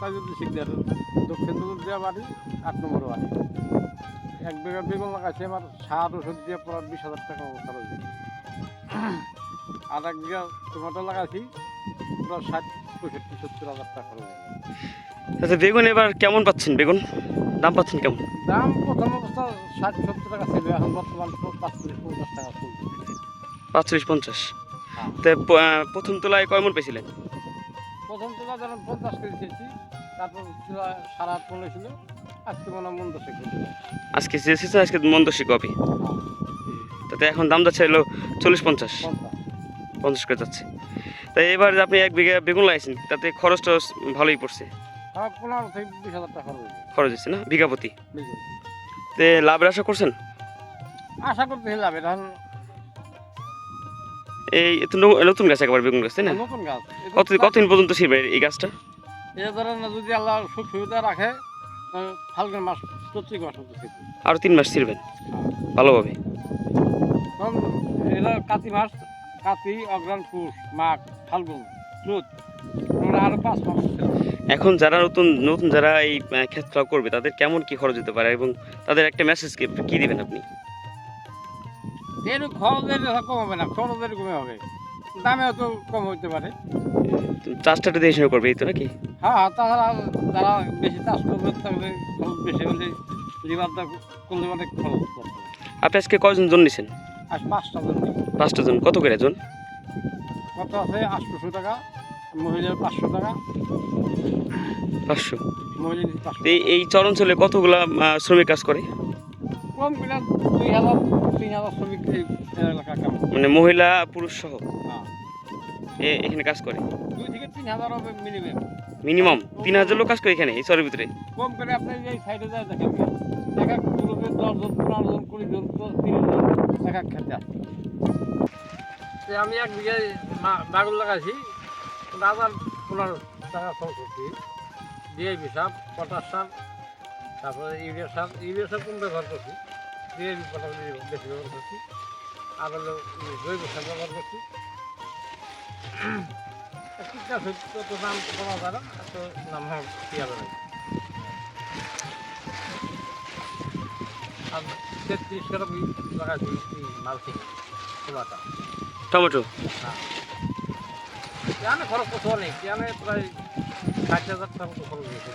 তাজুদ্দিন শিকদার দক্ষিণ দিয়া বাড়ি আট নম্বর বাড়ি। এক বিঘা বেগুন লাগাইছে আমার সার ওষুধ দিয়ে পড়ার বিশ হাজার টাকা খরচ। আর এক বিঘা টমেটো লাগাইছি পুরো ষাট পঁয়ষট্টি সত্তর হাজার টাকা খরচ আচ্ছা বেগুন এবার কেমন পাচ্ছেন? বেগুন দাম পাচ্ছেন কেমন? দাম প্রথম অবস্থা ষাট সত্তর টাকা ছিল এখন বর্তমান পাঁচত্রিশ পঞ্চাশ টাকা চলছে। পাঁচচল্লিশ পঞ্চাশ। হ্যাঁ। তো প্রথম তোলায় কয় মন পেয়েছিলেন? প্রথম তোলা যখন পঞ্চাশ কেজি খেয়েছি তারপর সারা আট পনেরো ছিল আজকে মনে হয় মন আজকে যে সিজন আজকে মন দশে কপি তাতে এখন দাম যাচ্ছে হলো চল্লিশ পঞ্চাশ। পঞ্চাশ। করে যাচ্ছে। তাই এবার আপনি এক বিঘা বেগুন লাগাইছেন তাতে খরচটা ভালোই পড়ছে। পনেরো থেকে বিশ হাজার টাকা খরচ খরচ হচ্ছে না? বিঘা প্রতি। তে লাভের আশা করছেন? আশা করতে লাভ এখন এই নতুন গাছ একবার বেগুন গাছ তাই না? নতুন গাছ। কত কতদিন পর্যন্ত ছিড়বে এই গাছটা? এটা ধরেন যদি আল্লাহ সুখ সুবিধা রাখে ফাল্গুন মাস চৈত্রিক মাস আরও তিন মাস ছিড়বেন? ভালোভাবে? এটা কাতি মাস কাতি অগ্রাণ পুষ মাঘ ফাল্গুন চৈত আমরা আরও পাঁচ মাস এখন যারা নতুন নতুন যারা এই আহ, ক্ষেত করবে তাদের কেমন কি খরচ হতে পারে? এবং তাদের একটা মেসেজ কি দিবেন আপনি? খরচের কম হবে না খরচের কমে হবে। দামে তো কম হইতে পারে। চাষটা একটু দেখে শুনে করবে এই তো নাকি? হ্যাঁ তাছাড়া যারা বেশি চাষ করবে তাহলে খরচ বেশি হলে লিভারটা করলে অনেক খরচ আপনি আজকে কয়জন জন নিছেন? আর পাঁচটা জন পাঁচটা জন কত করে জন? কত আছে? আটশোশো টাকা মহিলার পাঁচশো টাকা। পাঁচশো। এই চরঞ্চলে কতগুলা শ্রমিক কাজ করে? কম কিনা দুই হাজার তিন হাজার শ্রমিক এই এলাকা কাম মানে মহিলা পুরুষ সহ? হ্যাঁ। এ- এখানে কাজ করে? দুই থেকে তিন হাজার হবে মিনিমাম মিনিমাম তিন হাজার লোক কাজ করে এখানে এই চরের ভিতরে? কম করে আপনি এই সাইডে যায় দেখেন। এক এক গ্রুপে দশজন পনেরো জন কুড়ি জন তো তিরিশ জন এক এক খেতে আসে। আমি এক বিঘায় বাগুন লাগাইছি হাজার পনেরো টাকা খরচ করছি ডিআইবি সার পটাশ সার তারপরে ইউরিয়া সার ইউরিয়া সার কম ব্যবহার করছি? ডিআইবি পটাশ বেশি ব্যবহার করছি। আর হলো জৈব সার ব্যবহার করছি। কীটনাশক তো দাম কমা যায় না এত নাম হয় হবে না আর তেত্রিশ করে আমি লাগাইছি মালসিং খোলাটা টমেটো? ইয়ানে খরচ করতে অনেক ইয়ানে প্রায় ষাট হাজার টাকা খরচ হয়েছে।